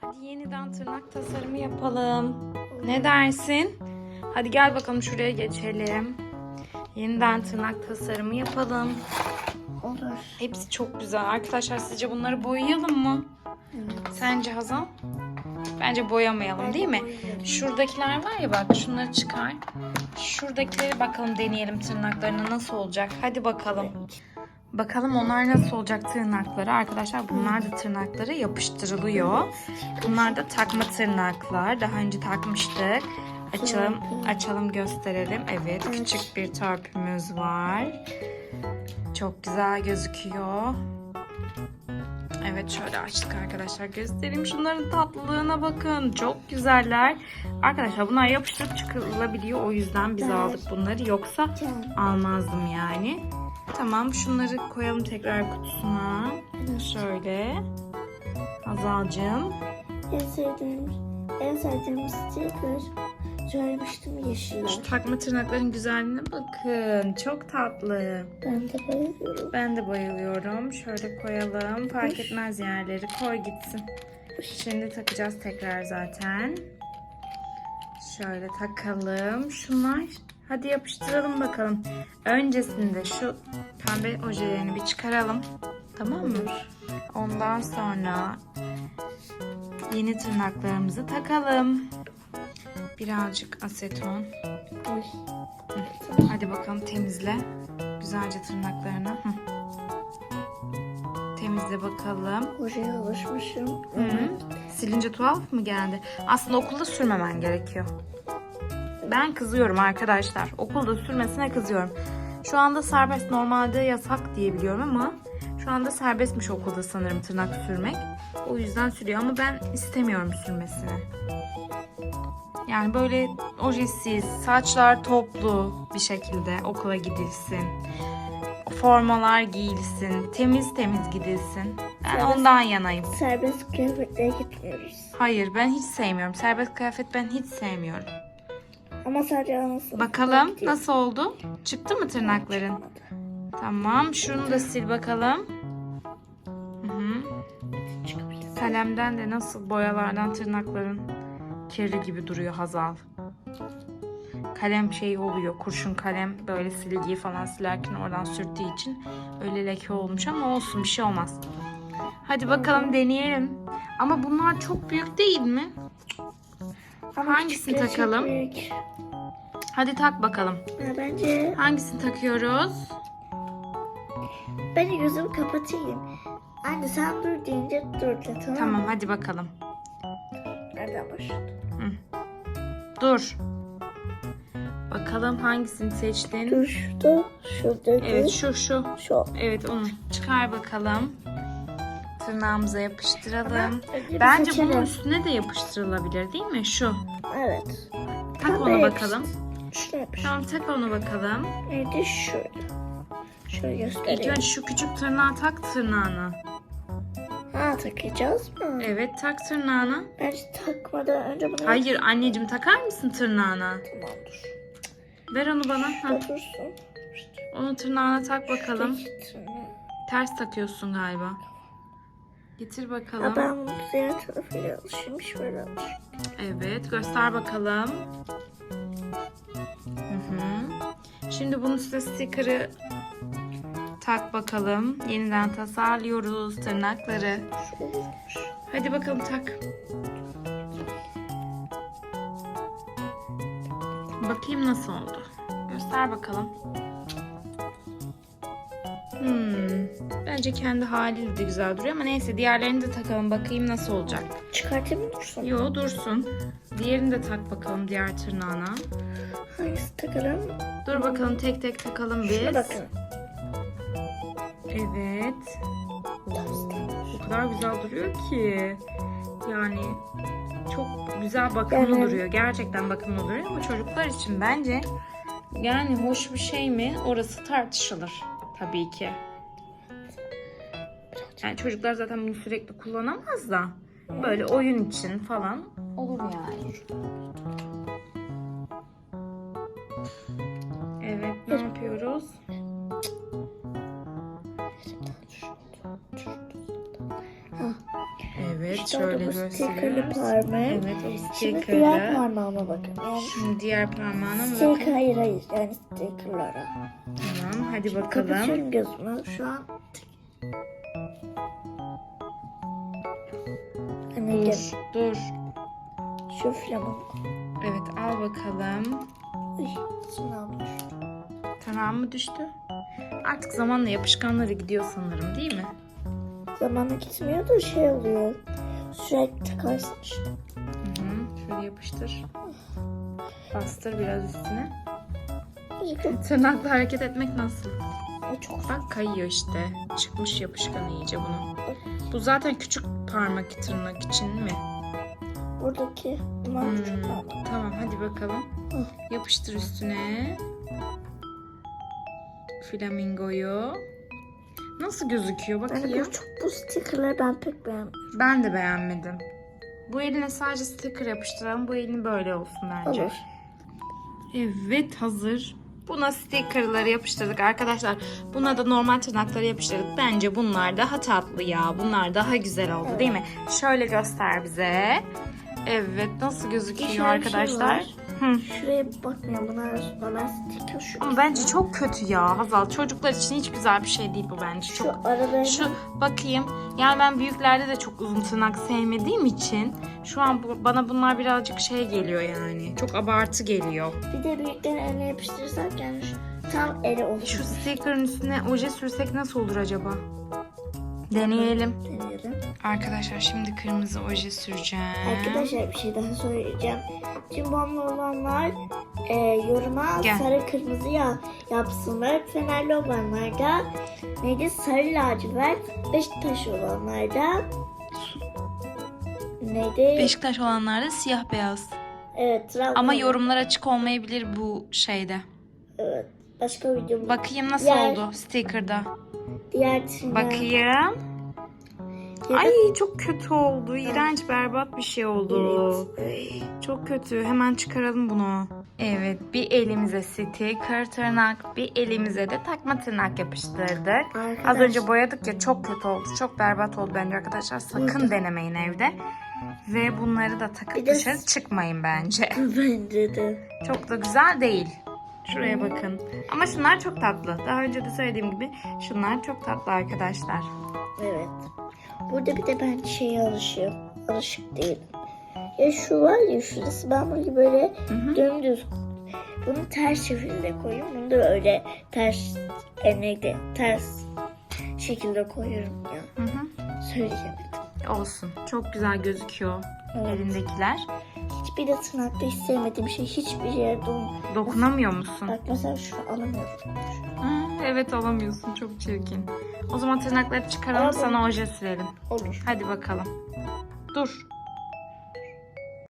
Hadi yeniden tırnak tasarımı yapalım. Ne dersin? Hadi gel bakalım şuraya geçelim. Yeniden tırnak tasarımı yapalım. Olur. Hepsi çok güzel. Arkadaşlar sizce bunları boyayalım mı? Sence Hazal? Bence boyamayalım değil mi? Şuradakiler var ya bak şunları çıkar. Şuradakileri bakalım deneyelim tırnaklarına nasıl olacak. Hadi bakalım. Bakalım onlar nasıl olacak tırnakları. Arkadaşlar bunlar da tırnakları yapıştırılıyor. Bunlar da takma tırnaklar. Daha önce takmıştık. Açalım, açalım gösterelim. Evet, küçük bir törpümüz var. Çok güzel gözüküyor. Evet şöyle açtık arkadaşlar. Göstereyim şunların tatlılığına bakın. Çok güzeller. Arkadaşlar bunlar yapıştırıp çıkarılabiliyor. O yüzden biz aldık bunları. Yoksa almazdım yani. Tamam şunları koyalım tekrar kutusuna. Şöyle. Hazalcığım. En sevdiğim, en sevdiğim sticker söylemiştim yeşiller. Şu takma tırnakların güzelliğine bakın. Çok tatlı. Ben de bayılıyorum. Ben de bayılıyorum. Şöyle koyalım. Fark etmez yerleri. Koy gitsin. Şimdi takacağız tekrar zaten. Şöyle takalım. Şunlar. Hadi yapıştıralım bakalım. Öncesinde şu pembe ojelerini bir çıkaralım. Tamam mı? Ondan sonra yeni tırnaklarımızı takalım. Birazcık aseton. Oy. Hadi bakalım temizle. Güzelce tırnaklarını. Hı. Temizle bakalım. Oraya alışmışım. Hı -hı. Silince tuhaf mı geldi? Aslında okulda sürmemen gerekiyor. Ben kızıyorum arkadaşlar. Okulda sürmesine kızıyorum. Şu anda serbest normalde yasak diye biliyorum ama şu anda serbestmiş okulda sanırım tırnak sürmek. O yüzden sürüyor ama ben istemiyorum sürmesini. Yani böyle ojesiz, saçlar toplu bir şekilde okula gidilsin. Formalar giyilsin, temiz temiz gidilsin. Ben Serbest- ondan yanayım. Serbest kıyafetle gitmiyoruz. Hayır ben hiç sevmiyorum. Serbest kıyafet ben hiç sevmiyorum. Ama sadece anasını. Bakalım nasıl oldu? Çıktı mı tırnakların? Tamam şunu da sil bakalım. Hı hı. Kalemden de nasıl boyalardan tırnakların kirli gibi duruyor Hazal. Kalem şey oluyor. Kurşun kalem böyle silgiyi falan silerken oradan sürttüğü için öyle leke olmuş ama olsun bir şey olmaz. Hadi bakalım deneyelim. Ama bunlar çok büyük değil mi? Ama Hangisini takalım? büyük. Hadi tak bakalım. Ya bence Hangisini takıyoruz? ben gözümü kapatayım. Anne sen dur deyince dur de tamam? Tamam hadi bakalım. Nereden başladın? Dur. Bakalım hangisini seçtin? Dur şurada. Şurada. Evet şu şu. Şu. Evet onu çıkar bakalım. Tırnağımıza yapıştıralım. Önce bir Bence seçelim. bunun üstüne de yapıştırılabilir değil mi? Şu. Evet. Tak Ben de onu yapıştır- yapış. Tamam tak onu bakalım. Neydi şöyle. Şöyle İlk göstereyim. önce şu küçük tırnağı tak tırnağına. Ha takacağız mı? Evet tak tırnağına. Bence takmadan önce bunu Hayır anneciğim takar mısın tırnağına? Tamam dur. Ver onu bana. Şurada dursun. Onu tırnağına tak bakalım. Ters takıyorsun galiba. Getir Ha, bakalım. ben bunu diğer tarafıyla böyle alışmış. Evet, göster bakalım. Şimdi bunun üstüne sticker'ı tak bakalım. Yeniden tasarlıyoruz tırnakları. Hadi bakalım tak. Bakayım nasıl oldu. Göster bakalım. Hmm. Bence kendi haliyle de güzel duruyor ama neyse diğerlerini de takalım bakayım nasıl olacak. Çıkartayım mı dursun? Yo dursun. Diğerini de tak bakalım diğer tırnağına. Hangisi takalım? Dur bakalım tek tek takalım biz. Şuna bakın. Evet. O kadar güzel duruyor ki. Yani çok güzel bakımlı Yani- duruyor. Gerçekten bakımlı duruyor ama çocuklar için bence yani hoş bir şey mi? Orası tartışılır tabii ki. Yani çocuklar zaten bunu sürekli kullanamaz da böyle oyun için falan olur yani. Evet ne yapıyoruz? Evet İşte şöyle gösteriyoruz. parmak. Evet o Şimdi diğer stickerlı. parmağıma bakın. Yani Şimdi diğer parmağına mı sticker bakın? hayır hayır yani stickerlara. Tamam hadi bakalım. Kapatıyorum gözümü şu an. Anne gel. Dur dur. Şu flamingo. Evet al bakalım. Sınav düştü. Tamam mı düştü? Artık zamanla yapışkanları gidiyor sanırım değil mi? Zamanla gitmiyor da şey oluyor. Sürekli takarsın işte. Hı hı. Şöyle yapıştır. Bastır biraz üstüne. Tırnakla hareket etmek nasıl? Çok Bak kayıyor işte. Çıkmış yapışkan iyice bunun. Bu zaten küçük parmak tırnak için mi? Buradaki bunlar Hmm, küçük parmak. Tamam hadi bakalım. Yapıştır üstüne. Flamingoyu. Nasıl gözüküyor Yani bakayım. bu, çok, bu stickerları ben pek beğenmiyorum. Ben de beğenmedim. Bu eline sadece sticker yapıştıralım. Bu elini böyle olsun bence. Olur. Evet hazır. Buna stickerları yapıştırdık arkadaşlar. Buna da normal tırnakları yapıştırdık. Bence bunlar daha tatlı ya. Bunlar daha güzel oldu değil mi? Şöyle göster bize. Evet nasıl gözüküyor Güzel şey arkadaşlar? var. Hı. Şuraya şu. Ama bence çok kötü ya Hazal. Çocuklar için hiç güzel bir şey değil bu bence. Şu Çok arada Şu bakayım. Yani ben büyüklerde de çok uzun tırnak sevmediğim için şu an bu, bana bunlar birazcık şey geliyor yani. Çok abartı geliyor. bir de büyüklerin eline yapıştırırsak yani şu tam eli olur. Şu sticker'ın üstüne oje sürsek nasıl olur acaba? Deneyelim. Deneyelim. Arkadaşlar şimdi kırmızı oje süreceğim. Arkadaşlar bir şey daha söyleyeceğim. Cimbomlu olanlar e, yoruma Gel. sarı kırmızı ya yapsınlar. Fenerli olanlar da neydi sarı lacivert. Beşiktaş olanlar da neydi? Beşiktaş olanlarda siyah beyaz. Evet. Trabzon. Ama yorumlar açık olmayabilir bu şeyde. Evet. Başka video. Bakayım nasıl Diğer- oldu sticker'da. Diğer tırnak. Bakayım. Ya da- Ay çok kötü oldu. İğrenç berbat bir şey oldu. Evet. Çok kötü. Hemen çıkaralım bunu. Evet bir elimize sticker tırnak bir elimize de takma tırnak yapıştırdık. Az Arkadaş- önce boyadık ya çok kötü oldu. Çok berbat oldu bence arkadaşlar. Sakın denemeyin evde. Ve bunları da takıp dışarı çıkmayın bence. Bence de. Çok da güzel değil. Şuraya bakın. Ama şunlar çok tatlı. Daha önce de söylediğim gibi şunlar çok tatlı arkadaşlar. Evet. Burada bir de ben şeye alışıyorum. Alışık değilim. Ya şu var ya şurası ben bunu böyle hı. dümdüz bunu ters şekilde koyuyorum. Bunu da öyle ters e, neydi? Ters şekilde koyuyorum ya. Hı hı. Söyleyemedim. Olsun. Çok güzel gözüküyor Evet. elindekiler. Hiçbir de tırnakta hiç sevmediğim şey hiçbir yere don. Dokunamıyor musun? Bak mesela şunu alamıyorum. Hı, evet alamıyorsun. Çok çirkin. O zaman tırnakları çıkaralım Ama- sana oje sürelim. Olur. Hadi bakalım. Dur.